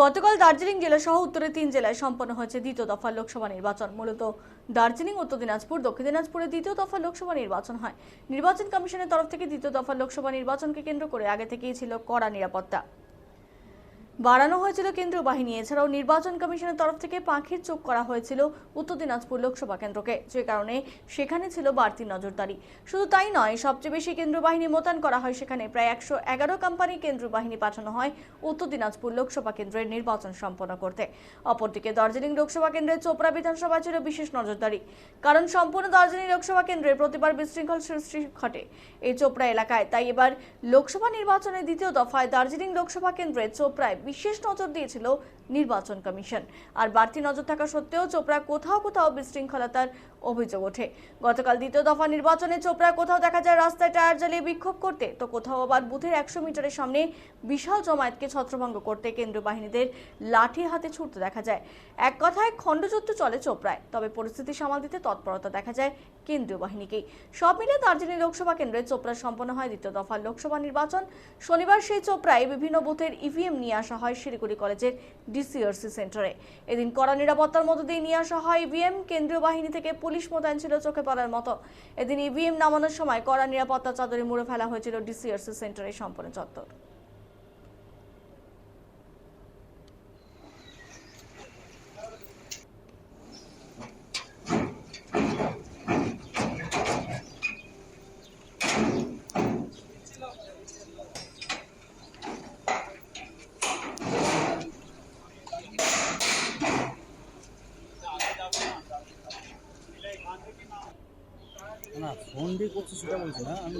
গতকাল দার্জিলিং জেলা সহ উত্তরের তিন জেলায় সম্পন্ন হয়েছে দ্বিতীয় দফা লোকসভা নির্বাচন। মূলত দার্জিলিং, উত্তর দিনাজপুর, দক্ষিণ দিনাজপুরে দ্বিতীয় দফা লোকসভা নির্বাচন হয়। নির্বাচন কমিশনের তরফ থেকে দ্বিতীয় দফা লোকসভা নির্বাচনকে কেন্দ্র করে আগে থেকেই ছিল কড়া নিরাপত্তা। বাড়ানো হয়েছিল কেন্দ্রীয় বাহিনী। এছাড়াও নির্বাচন কমিশনের তরফ থেকে পাখির চোখ করা হয়েছিল উত্তর দিনাজপুর লোকসভা কেন্দ্রকে, যে কারণে সেখানে ছিল বাড়তি নজরদারি। শুধু তাই নয়, সবচেয়ে বেশি কেন্দ্রীয় বাহিনী মোতায়েন করা হয় সেখানে প্রায় একশো এগারো কোম্পানি কেন্দ্রীয় বাহিনী পাঠানো হয় উত্তর দিনাজপুর লোকসভা কেন্দ্রের নির্বাচন সম্পন্ন করতে। অপরদিকে দার্জিলিং লোকসভা কেন্দ্রের চোপড়া বিধানসভা ছিল বিশেষ নজরদারি। কারণ সম্পূর্ণ দার্জিলিং লোকসভা কেন্দ্রে প্রতিবার বিশৃঙ্খল সৃষ্টি ঘটে এই চোপড়া এলাকায়। তাই এবার লোকসভা নির্বাচনের দ্বিতীয় দফায় দার্জিলিং লোকসভা কেন্দ্রে চোপড়ায় বিশেষ নজর দিয়েছিল নির্বাচন কমিশন। আর বাড়তি নজর থাকা সত্ত্বেও চোপড়া কোথাও কোথাও বিশৃঙ্খলতার অভিযোগ ওঠে। গতকাল দ্বিতীয় দফা নির্বাচনে চোপড়ায় কোথাও দেখা যায় রাস্তায় টায়ার জ্বালিয়ে বিক্ষোভ করতে, তো কোথাও আবার বুথের একশো মিটারের সামনে বিশাল জমায়েতকে ছত্রভঙ্গ করতে কেন্দ্রীয় বাহিনীদের লাঠি হাতে ছুটতে দেখা যায়। এক কথায়, খণ্ডযুদ্ধ চলে চোপড়ায়, তবে পরিস্থিতি সামাল দিতে তৎপরতা দেখা যায় কেন্দ্রীয় বাহিনীকেই সব মিলে দার্জিলিং লোকসভা কেন্দ্রে চোপড়ায় সম্পন্ন হয় দ্বিতীয় দফার লোকসভা নির্বাচন। শনিবার সেই চোপড়ায় বিভিন্ন বুথের ইভিএম নিয়ে আসা হয় শিলিগুড়ি কলেজের ডিসিআরসি সেন্টারে। এদিন কড়া নিরাপত্তার মধ্য দিয়ে নিয়ে আসা হয় ইভিএম, কেন্দ্রীয় বাহিনী থেকে পুলিশ মোতায়েন ছিল চোখে পড়ার মতো। এদিন ইভিএম নামানোর সময় কড়া নিরাপত্তা চাদরে মুড়ে ফেলা হয়েছিল ডিসিআরসি সেন্টারের সম্পূর্ণ চত্বর। না ফোন দিয়ে করছি সেটা বলছি না আমি